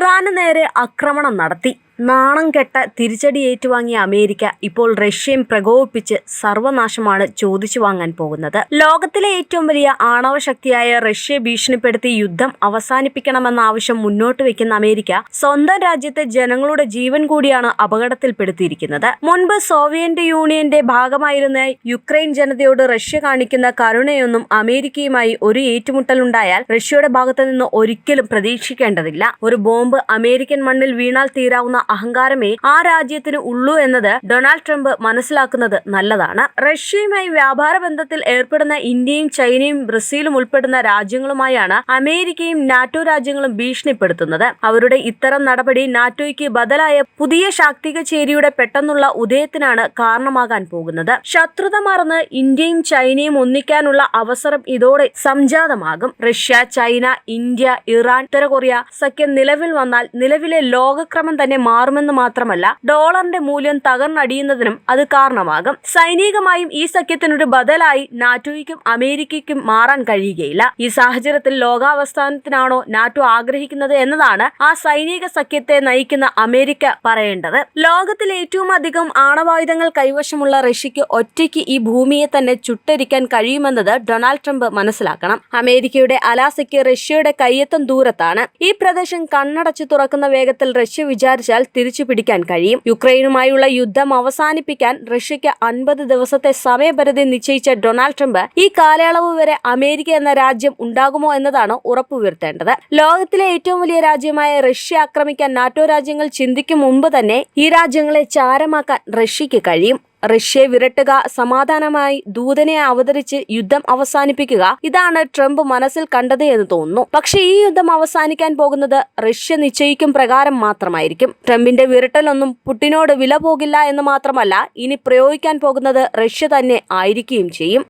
ഇറാന് നേരെ ആക്രമണം നടത്തി. നാണം കെട്ട തിരിച്ചടി ഏറ്റുവാങ്ങിയ അമേരിക്ക ഇപ്പോൾ റഷ്യയും പ്രകോപിപ്പിച്ച് സർവനാശമാണ് ചോദിച്ചു വാങ്ങാൻ പോകുന്നത്. ലോകത്തിലെ ഏറ്റവും വലിയ ആണവ ശക്തിയായ റഷ്യയെ ഭീഷണിപ്പെടുത്തി യുദ്ധം അവസാനിപ്പിക്കണമെന്ന ആവശ്യം മുന്നോട്ട് വെക്കുന്ന അമേരിക്ക സ്വന്തം രാജ്യത്തെ ജനങ്ങളുടെ ജീവൻ കൂടിയാണ് അപകടത്തിൽപ്പെടുത്തിയിരിക്കുന്നത്. മുൻപ് സോവിയറ്റ് യൂണിയന്റെ ഭാഗമായിരുന്ന യുക്രൈൻ ജനതയോട് റഷ്യ കാണിക്കുന്ന കരുണയൊന്നും അമേരിക്കയുമായി ഒരു ഏറ്റുമുട്ടലുണ്ടായാൽ റഷ്യയുടെ ഭാഗത്തു നിന്ന് ഒരിക്കലും പ്രതീക്ഷിക്കേണ്ടതില്ല. ഒരു ബോംബ് അമേരിക്കൻ മണ്ണിൽ വീണാൽ തീരാവുന്ന അഹങ്കാരമേ ആ രാജ്യത്തിന് ഉള്ളൂ എന്നത് ഡൊണാൾഡ് ട്രംപ് മനസ്സിലാക്കുന്നത് നല്ലതാണ്. റഷ്യയുമായി വ്യാപാര ബന്ധത്തിൽ ഏർപ്പെടുന്ന ഇന്ത്യയും ചൈനയും ബ്രസീലും ഉൾപ്പെടുന്ന രാജ്യങ്ങളുമായാണ് അമേരിക്കയും നാറ്റോ രാജ്യങ്ങളും ഭീഷണിപ്പെടുത്തുന്നത്. അവരുടെ ഇത്തരം നടപടി നാറ്റോയ്ക്ക് ബദലായ പുതിയ ശാക്തിക ചേരിയുടെ പെട്ടെന്നുള്ള ഉദയത്തിനാണ് കാരണമാകാൻ പോകുന്നത്. ശത്രുത മറന്ന് ഇന്ത്യയും ചൈനയും ഒന്നിക്കാനുള്ള അവസരം ഇതോടെ സംജാതമാകും. റഷ്യ ചൈന ഇന്ത്യ ഇറാൻ ഉത്തര കൊറിയ സഖ്യം നിലവിൽ വന്നാൽ നിലവിലെ ലോകക്രമം തന്നെ മാറുമെന്ന് മാത്രമല്ല ഡോളറിന്റെ മൂല്യം തകർന്നടിയുന്നതിനും അത് കാരണമാകും. സൈനികമായും ഈ സഖ്യത്തിനൊരു ബദലായി നാറ്റോയ്ക്കും അമേരിക്കയ്ക്കും മാറാൻ കഴിയുകയില്ല. ഈ സാഹചര്യത്തിൽ ലോകാവസ്ഥാനത്തിനാണോ നാറ്റോ ആഗ്രഹിക്കുന്നത് എന്നതാണ് ആ സൈനിക സഖ്യത്തെ നയിക്കുന്ന അമേരിക്ക പറയേണ്ടത്. ലോകത്തിൽ ഏറ്റവും അധികം ആണവായുധങ്ങൾ കൈവശമുള്ള റഷ്യക്ക് ഒറ്റയ്ക്ക് ഈ ഭൂമിയെ തന്നെ ചുട്ടരിക്കാൻ കഴിയുമെന്നത് ഡൊണാൾഡ് ട്രംപ് മനസ്സിലാക്കണം. അമേരിക്കയുടെ അലാസയ്ക്ക് റഷ്യയുടെ കയ്യെത്തും ദൂരത്താണ്. ഈ പ്രദേശം കണ്ണടച്ചു തുറക്കുന്ന വേഗത്തിൽ റഷ്യ വിചാരിച്ചാൽ തിരിച്ചു പിടിക്കാൻ കഴിയും. യുക്രൈനുമായുള്ള യുദ്ധം അവസാനിപ്പിക്കാൻ റഷ്യയ്ക്ക് അൻപത് ദിവസത്തെ സമയപരിധി നിശ്ചയിച്ച ഡൊണാൾഡ് ട്രംപ് ഈ കാലയളവ് വരെ അമേരിക്ക എന്ന രാജ്യം ഉണ്ടാകുമോ എന്നതാണ് ഉറപ്പുവരുത്തേണ്ടത്. ലോകത്തിലെ ഏറ്റവും വലിയ രാജ്യമായ റഷ്യ ആക്രമിക്കാൻ നാറ്റോ രാജ്യങ്ങൾ ചിന്തിക്കും മുമ്പ് തന്നെ ഈ രാജ്യങ്ങളെ ചാരമാക്കാൻ റഷ്യയ്ക്ക് കഴിയും. റഷ്യയെ വിരട്ടുക സമാധാനമായി ദൂതനെ അവതരിച്ച് യുദ്ധം അവസാനിപ്പിക്കുക ഇതാണ് ട്രംപ് മനസ്സിൽ കണ്ടത് എന്ന് തോന്നുന്നു. പക്ഷേ ഈ യുദ്ധം അവസാനിക്കാൻ പോകുന്നത് റഷ്യ നിശ്ചയിക്കും പ്രകാരം മാത്രമായിരിക്കും. ട്രംപിന്റെ വിരട്ടലൊന്നും പുട്ടിനോട് വില പോകില്ല എന്ന് മാത്രമല്ല ഇനി പ്രയോഗിക്കാൻ പോകുന്നത് റഷ്യ തന്നെ ആയിരിക്കുകയും ചെയ്യും.